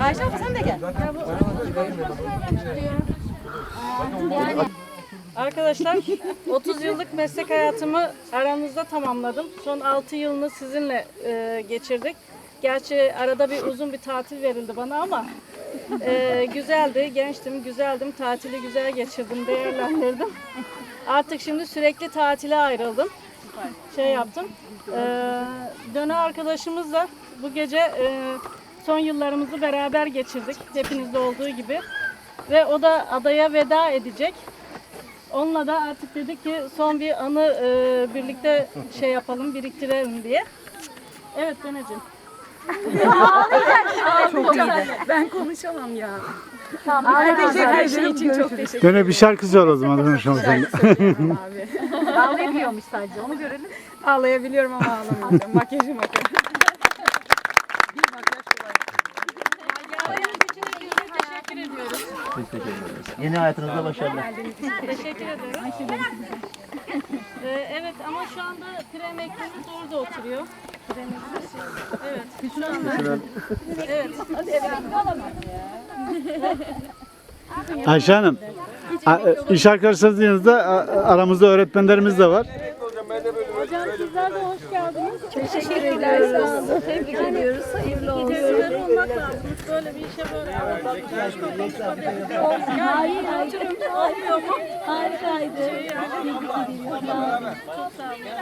Ayşe abla sen de gel. Arkadaşlar 30 yıllık meslek hayatımı aranızda tamamladım. Son 6 yılını sizinle e, geçirdik. Gerçi arada bir uzun bir tatil verildi bana ama e, güzeldi, gençtim, güzeldim, tatili güzel geçirdim, değerlendirdim. Artık şimdi sürekli tatile ayrıldım. Şey yaptım. E, döne arkadaşımızla bu gece e, son yıllarımızı beraber geçirdik. Hepinizde olduğu gibi. Ve o da adaya veda edecek. Onunla da artık dedik ki son bir anı e, birlikte şey yapalım, biriktirelim diye. Evet Döneciğim. Ben konuşamam ya. Her şey için çok teşekkür Döne bir şarkı sor o zaman konuşalım seninle. ederim abi. Ağlayabiliyormuş sadece onu görelim. Ağlayabiliyorum ama ağlamayacağım. Makyajım bakın. Teşekkür ediyoruz. Yeni hayatınızda başarılar. Teşekkür ederim. Ee, evet ama şu anda tren emeklimiz orada oturuyor. Evet. Ayşe Hanım, iş arkadaşlarınız yanınızda a- aramızda öğretmenlerimiz de var. Hocam sizler de hoş geldiniz. Teşekkürler. Sağ olun. Tebrik ediyoruz. Hayırlı olsun. Tecrübeli olmak lazım. Böyle bir işe böyle. Hayır, hayır. Harikaydı. Çok sağ olun.